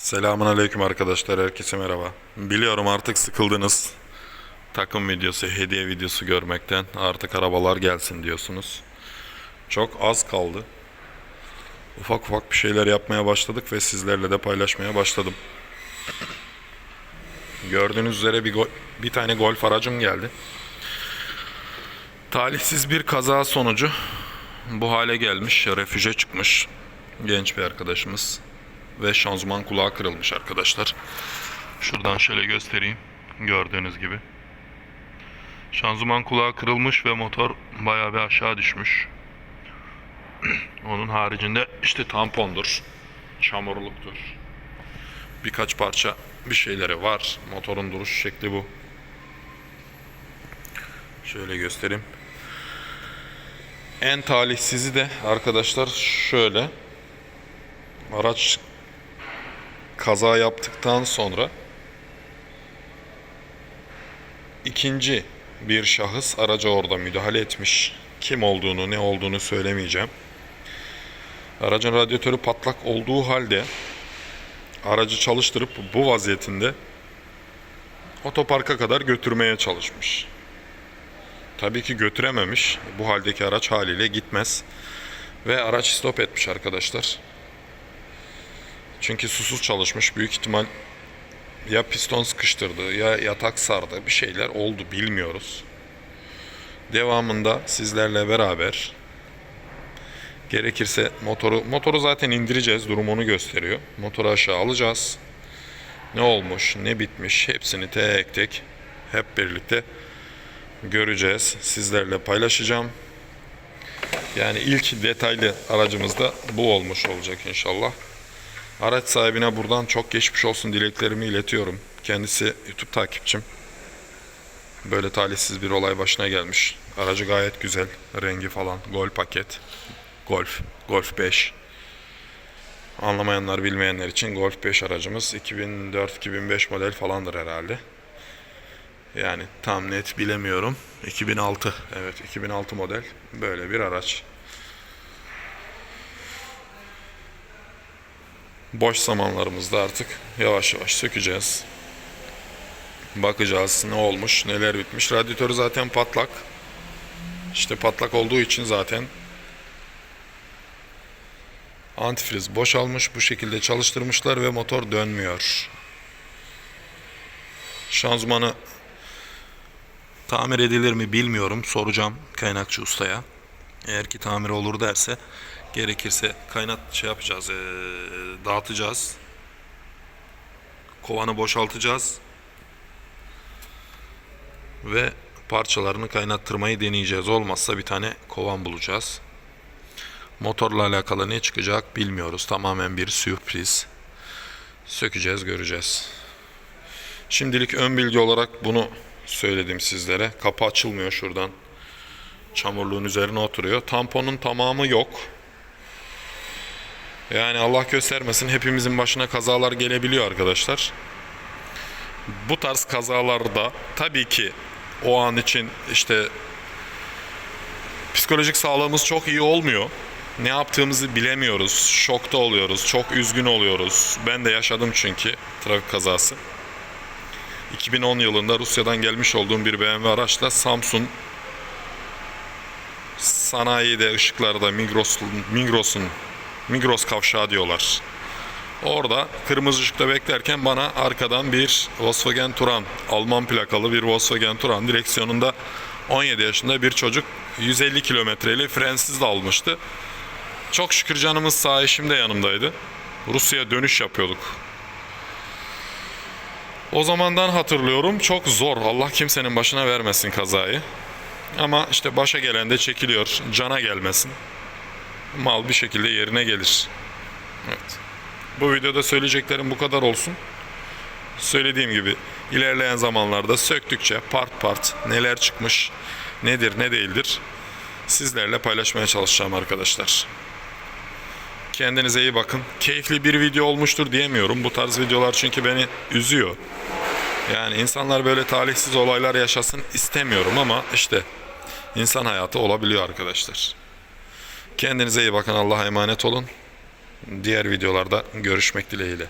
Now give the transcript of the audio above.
Selamun aleyküm arkadaşlar, herkese merhaba. Biliyorum artık sıkıldınız. Takım videosu, hediye videosu görmekten. Artık arabalar gelsin diyorsunuz. Çok az kaldı. Ufak ufak bir şeyler yapmaya başladık ve sizlerle de paylaşmaya başladım. Gördüğünüz üzere bir, bir tane golf aracım geldi. Talihsiz bir kaza sonucu bu hale gelmiş, refüje çıkmış genç bir arkadaşımız ve şanzıman kulağı kırılmış arkadaşlar. Şuradan şöyle göstereyim. Gördüğünüz gibi. Şanzıman kulağı kırılmış ve motor bayağı bir aşağı düşmüş. Onun haricinde işte tampondur, çamurluktur. Birkaç parça bir şeyleri var. Motorun duruş şekli bu. Şöyle göstereyim. En talihsizi de arkadaşlar şöyle. Araç kaza yaptıktan sonra ikinci bir şahıs araca orada müdahale etmiş. Kim olduğunu, ne olduğunu söylemeyeceğim. Aracın radyatörü patlak olduğu halde aracı çalıştırıp bu vaziyetinde otoparka kadar götürmeye çalışmış. Tabii ki götürememiş. Bu haldeki araç haliyle gitmez. Ve araç stop etmiş arkadaşlar. Çünkü susuz çalışmış. Büyük ihtimal ya piston sıkıştırdı ya yatak sardı. Bir şeyler oldu bilmiyoruz. Devamında sizlerle beraber gerekirse motoru motoru zaten indireceğiz. Durum onu gösteriyor. Motoru aşağı alacağız. Ne olmuş, ne bitmiş hepsini tek tek hep birlikte göreceğiz. Sizlerle paylaşacağım. Yani ilk detaylı aracımızda bu olmuş olacak inşallah. Araç sahibine buradan çok geçmiş olsun dileklerimi iletiyorum. Kendisi YouTube takipçim. Böyle talihsiz bir olay başına gelmiş. Aracı gayet güzel. Rengi falan. Gol paket. Golf. Golf 5. Anlamayanlar bilmeyenler için Golf 5 aracımız 2004-2005 model falandır herhalde. Yani tam net bilemiyorum. 2006. Evet 2006 model. Böyle bir araç. Boş zamanlarımızda artık yavaş yavaş sökeceğiz. Bakacağız ne olmuş, neler bitmiş. Radyatörü zaten patlak. İşte patlak olduğu için zaten antifriz boşalmış. Bu şekilde çalıştırmışlar ve motor dönmüyor. Şanzımanı tamir edilir mi bilmiyorum. Soracağım kaynakçı ustaya. Eğer ki tamir olur derse gerekirse kaynat şey yapacağız, eee, dağıtacağız. Kovanı boşaltacağız. Ve parçalarını kaynattırmayı deneyeceğiz. Olmazsa bir tane kovan bulacağız. Motorla alakalı ne çıkacak bilmiyoruz. Tamamen bir sürpriz. Sökeceğiz, göreceğiz. Şimdilik ön bilgi olarak bunu söyledim sizlere. Kapı açılmıyor şuradan çamurluğun üzerine oturuyor. Tamponun tamamı yok. Yani Allah göstermesin hepimizin başına kazalar gelebiliyor arkadaşlar. Bu tarz kazalarda tabii ki o an için işte psikolojik sağlığımız çok iyi olmuyor. Ne yaptığımızı bilemiyoruz. Şokta oluyoruz. Çok üzgün oluyoruz. Ben de yaşadım çünkü trafik kazası. 2010 yılında Rusya'dan gelmiş olduğum bir BMW araçla Samsun sanayide ışıklarda Migros'un Migros'un Migros kavşağı diyorlar. Orada kırmızı ışıkta beklerken bana arkadan bir Volkswagen Touran, Alman plakalı bir Volkswagen Touran direksiyonunda 17 yaşında bir çocuk 150 kilometreyle frensiz de almıştı. Çok şükür canımız sağ eşim de yanımdaydı. Rusya'ya dönüş yapıyorduk. O zamandan hatırlıyorum çok zor. Allah kimsenin başına vermesin kazayı. Ama işte başa gelen de çekiliyor. Cana gelmesin. Mal bir şekilde yerine gelir. Evet. Bu videoda söyleyeceklerim bu kadar olsun. Söylediğim gibi ilerleyen zamanlarda söktükçe part part neler çıkmış, nedir ne değildir sizlerle paylaşmaya çalışacağım arkadaşlar. Kendinize iyi bakın. Keyifli bir video olmuştur diyemiyorum. Bu tarz videolar çünkü beni üzüyor. Yani insanlar böyle talihsiz olaylar yaşasın istemiyorum ama işte insan hayatı olabiliyor arkadaşlar. Kendinize iyi bakın. Allah'a emanet olun. Diğer videolarda görüşmek dileğiyle.